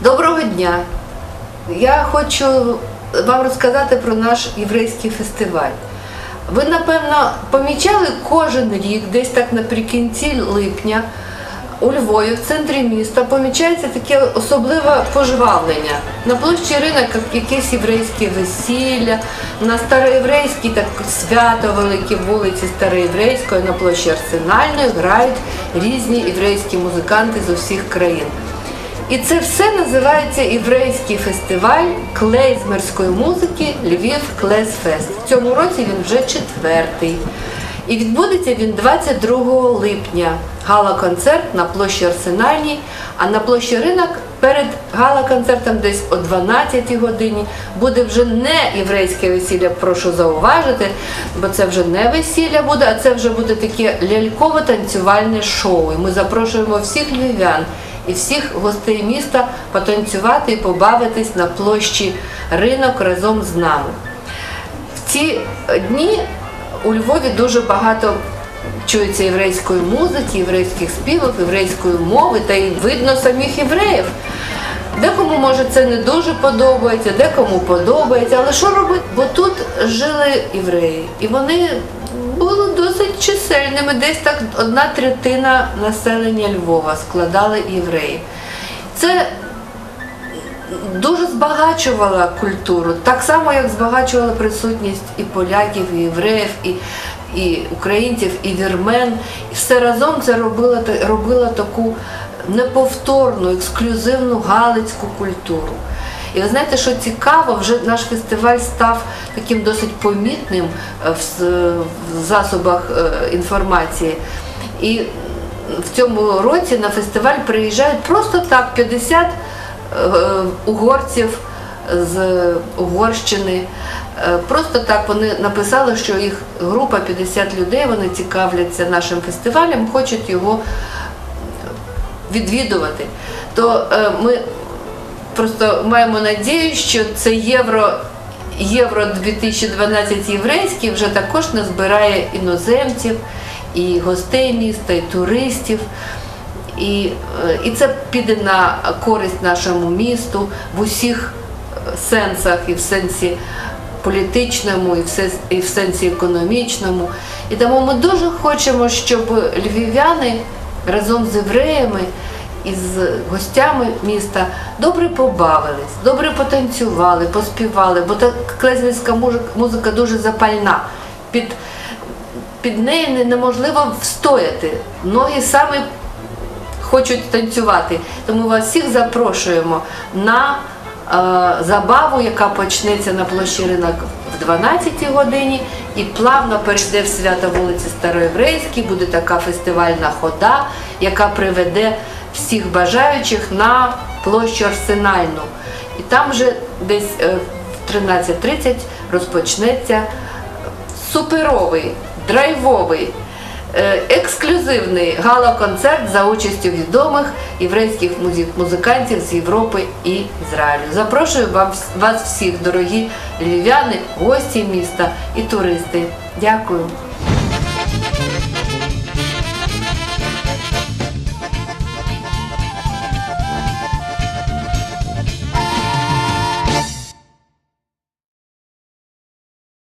Доброго дня! Я хочу вам розказати про наш єврейський фестиваль. Ви, напевно, помічали кожен рік, десь так наприкінці липня, у Львові, в центрі міста, помічається таке особливе пожвавлення. На площі ринок як якесь єврейське весілля, на староєврейській так свято великі вулиці Староєврейської, на площі Арсенальної грають різні єврейські музиканти з усіх країн. І це все називається єврейський фестиваль клейзмерської музики Львів Клесфест. В цьому році він вже четвертий. І відбудеться він 22 липня. Гала-концерт на площі Арсенальній, а на площі ринок перед гала-концертом десь о 12 годині буде вже не єврейське весілля, прошу зауважити, бо це вже не весілля буде, а це вже буде таке ляльково-танцювальне шоу. І ми запрошуємо всіх львів'ян і всіх гостей міста потанцювати і побавитись на площі ринок разом з нами. В ці дні у Львові дуже багато чується єврейської музики, єврейських співів, єврейської мови та й видно самих євреїв. Декому може це не дуже подобається, декому подобається, але що робити? Бо тут жили євреї, і вони були досить чисельними. Десь так одна третина населення Львова складали євреї. Це дуже збагачувала культуру, так само, як збагачувала присутність і поляків, і євреїв, і, і українців, і вірмен. І все разом це робило, робило таку неповторну, ексклюзивну галицьку культуру. І ви знаєте, що цікаво, вже наш фестиваль став таким досить помітним е, в засобах е, інформації. І в цьому році на фестиваль приїжджають просто так 50 е, угорців з Угорщини. Е, Просто так вони написали, що їх група 50 людей, вони цікавляться нашим фестивалем, хочуть його відвідувати. То е, ми просто маємо надію, що це євро. Євро 2012 єврейський вже також назбирає іноземців, і гостей міста, і туристів. І, е, і це піде на користь нашому місту в усіх е, сенсах, і в сенсі політичному, і в, сенс- і в сенсі економічному. І тому ми дуже хочемо, щоб львів'яни разом з євреями і з гостями міста добре побавились, добре потанцювали, поспівали, бо та клезмівська музика дуже запальна. Під, під нею неможливо встояти. Ноги саме хочуть танцювати. Тому вас всіх запрошуємо на е, забаву, яка почнеться на площі ринок в 12 годині і плавно перейде в свято вулиці Староєврейській. Буде така фестивальна хода, яка приведе всіх бажаючих на площу Арсенальну. І там вже десь е, в 13.30 розпочнеться суперовий, драйвовий, е, ексклюзивний гала-концерт за участю відомих єврейських музикантів з Європи і Ізраїлю. Запрошую вас всіх, дорогі львів'яни, гості міста і туристи. Дякую.